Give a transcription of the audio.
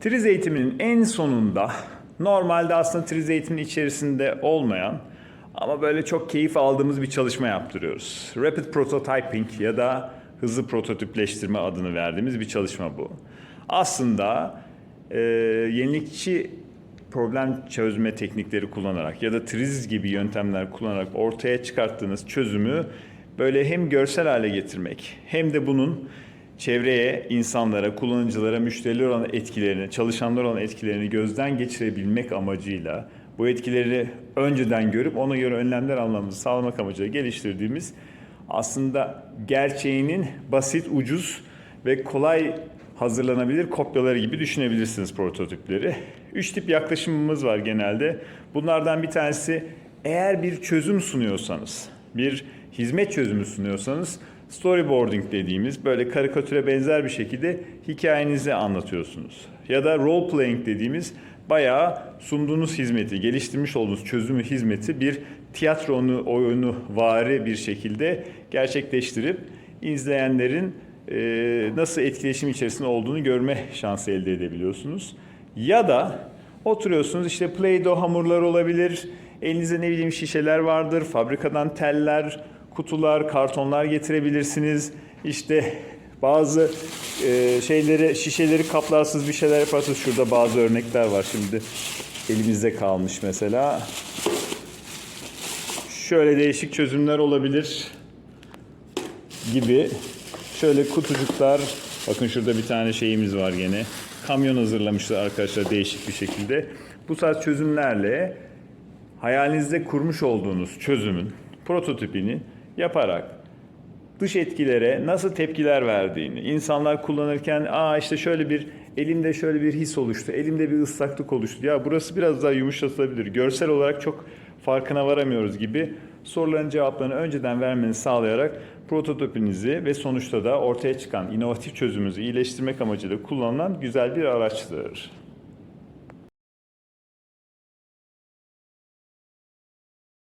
Triz eğitiminin en sonunda normalde aslında triz eğitiminin içerisinde olmayan ama böyle çok keyif aldığımız bir çalışma yaptırıyoruz. Rapid Prototyping ya da hızlı prototipleştirme adını verdiğimiz bir çalışma bu. Aslında e, yenilikçi problem çözme teknikleri kullanarak ya da triz gibi yöntemler kullanarak ortaya çıkarttığınız çözümü böyle hem görsel hale getirmek hem de bunun çevreye, insanlara, kullanıcılara, müşteriler olan etkilerini, çalışanlar olan etkilerini gözden geçirebilmek amacıyla bu etkileri önceden görüp ona göre önlemler almamızı sağlamak amacıyla geliştirdiğimiz aslında gerçeğinin basit, ucuz ve kolay hazırlanabilir kopyaları gibi düşünebilirsiniz prototipleri. Üç tip yaklaşımımız var genelde. Bunlardan bir tanesi eğer bir çözüm sunuyorsanız, bir hizmet çözümü sunuyorsanız storyboarding dediğimiz böyle karikatüre benzer bir şekilde hikayenizi anlatıyorsunuz. Ya da role playing dediğimiz bayağı sunduğunuz hizmeti, geliştirmiş olduğunuz çözümü hizmeti bir tiyatronu oyunu vari bir şekilde gerçekleştirip izleyenlerin e, nasıl etkileşim içerisinde olduğunu görme şansı elde edebiliyorsunuz. Ya da oturuyorsunuz işte Play-Doh hamurlar olabilir, elinizde ne bileyim şişeler vardır, fabrikadan teller, kutular, kartonlar getirebilirsiniz. İşte bazı e, şeyleri, şişeleri kaplarsınız bir şeyler yaparsınız. Şurada bazı örnekler var şimdi elimizde kalmış mesela. Şöyle değişik çözümler olabilir gibi. Şöyle kutucuklar. Bakın şurada bir tane şeyimiz var gene. Kamyon hazırlamışlar arkadaşlar değişik bir şekilde. Bu tarz çözümlerle hayalinizde kurmuş olduğunuz çözümün prototipini yaparak dış etkilere nasıl tepkiler verdiğini, insanlar kullanırken aa işte şöyle bir elimde şöyle bir his oluştu, elimde bir ıslaklık oluştu. Ya burası biraz daha yumuşatılabilir. Görsel olarak çok farkına varamıyoruz gibi soruların cevaplarını önceden vermenizi sağlayarak prototipinizi ve sonuçta da ortaya çıkan inovatif çözümünüzü iyileştirmek amacıyla kullanılan güzel bir araçtır.